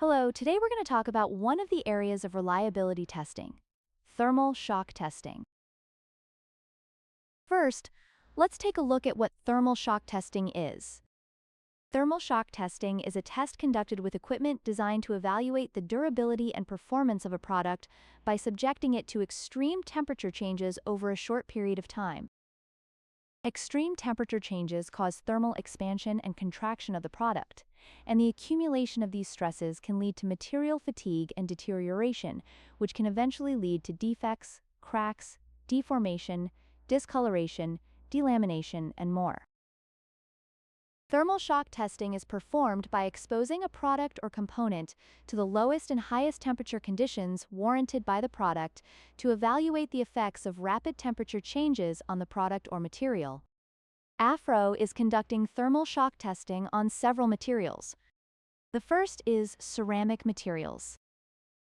Hello, today we're going to talk about one of the areas of reliability testing, thermal shock testing. First, let's take a look at what thermal shock testing is. Thermal shock testing is a test conducted with equipment designed to evaluate the durability and performance of a product by subjecting it to extreme temperature changes over a short period of time. Extreme temperature changes cause thermal expansion and contraction of the product, and the accumulation of these stresses can lead to material fatigue and deterioration, which can eventually lead to defects, cracks, deformation, discoloration, delamination, and more. Thermal shock testing is performed by exposing a product or component to the lowest and highest temperature conditions warranted by the product to evaluate the effects of rapid temperature changes on the product or material. AFRO is conducting thermal shock testing on several materials. The first is ceramic materials.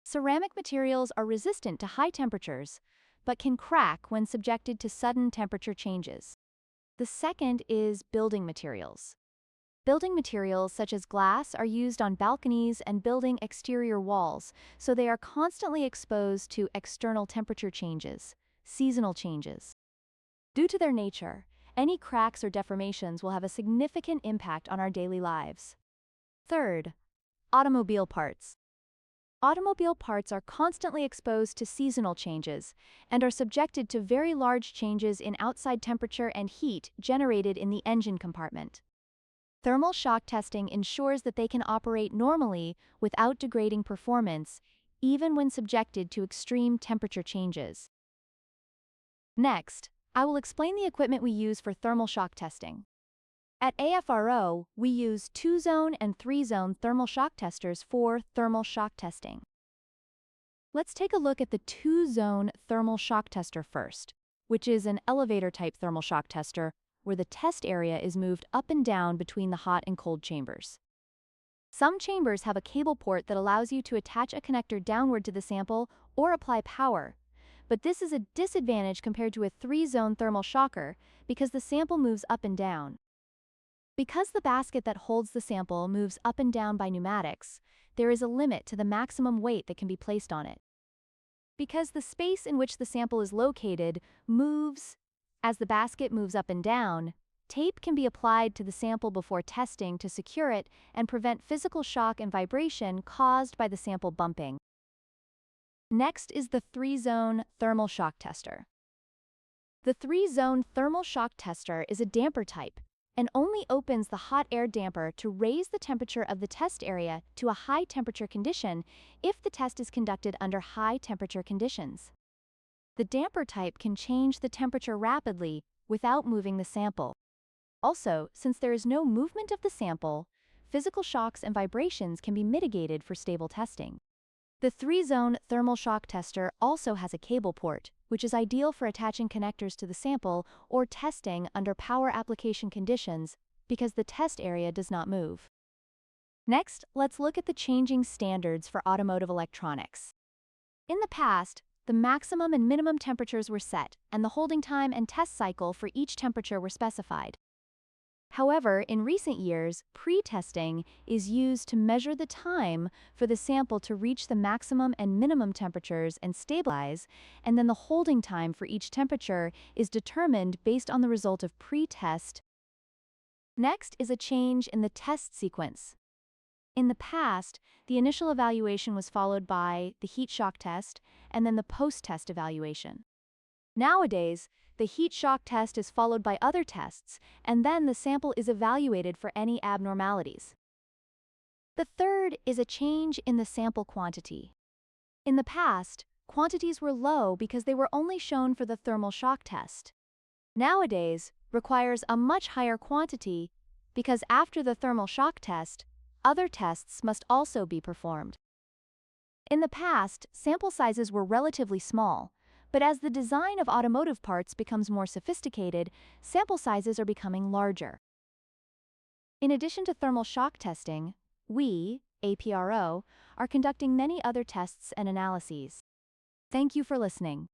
Ceramic materials are resistant to high temperatures, but can crack when subjected to sudden temperature changes. The second is building materials. Building materials such as glass are used on balconies and building exterior walls, so they are constantly exposed to external temperature changes, seasonal changes. Due to their nature, any cracks or deformations will have a significant impact on our daily lives. Third, automobile parts. Automobile parts are constantly exposed to seasonal changes and are subjected to very large changes in outside temperature and heat generated in the engine compartment. Thermal shock testing ensures that they can operate normally without degrading performance, even when subjected to extreme temperature changes. Next, I will explain the equipment we use for thermal shock testing. At AFRO, we use two-zone and three-zone thermal shock testers for thermal shock testing. Let's take a look at the two-zone thermal shock tester first, which is an elevator-type thermal shock tester where the test area is moved up and down between the hot and cold chambers. Some chambers have a cable port that allows you to attach a connector downward to the sample or apply power, but this is a disadvantage compared to a three-zone thermal shocker because the sample moves up and down. Because the basket that holds the sample moves up and down by pneumatics, there is a limit to the maximum weight that can be placed on it. Because the space in which the sample is located moves as the basket moves up and down, tape can be applied to the sample before testing to secure it and prevent physical shock and vibration caused by the sample bumping. Next is the three-zone thermal shock tester. The three-zone thermal shock tester is a damper type and only opens the hot air damper to raise the temperature of the test area to a high temperature condition if the test is conducted under high temperature conditions. The damper type can change the temperature rapidly without moving the sample. Also, since there is no movement of the sample, physical shocks and vibrations can be mitigated for stable testing. The three-zone thermal shock tester also has a cable port, which is ideal for attaching connectors to the sample or testing under power application conditions because the test area does not move. Next, let's look at the changing standards for automotive electronics. In the past, the maximum and minimum temperatures were set, and the holding time and test cycle for each temperature were specified. However, in recent years, pre-testing is used to measure the time for the sample to reach the maximum and minimum temperatures and stabilize, and then the holding time for each temperature is determined based on the result of pre-test. Next is a change in the test sequence. In the past, the initial evaluation was followed by the heat shock test and then the post-test evaluation. Nowadays, the heat shock test is followed by other tests, and then the sample is evaluated for any abnormalities. The third is a change in the sample quantity. In the past, quantities were low because they were only shown for the thermal shock test. Nowadays, requires a much higher quantity because after the thermal shock test, other tests must also be performed. In the past, sample sizes were relatively small, but as the design of automotive parts becomes more sophisticated, sample sizes are becoming larger. In addition to thermal shock testing, we, APRO, are conducting many other tests and analyses. Thank you for listening.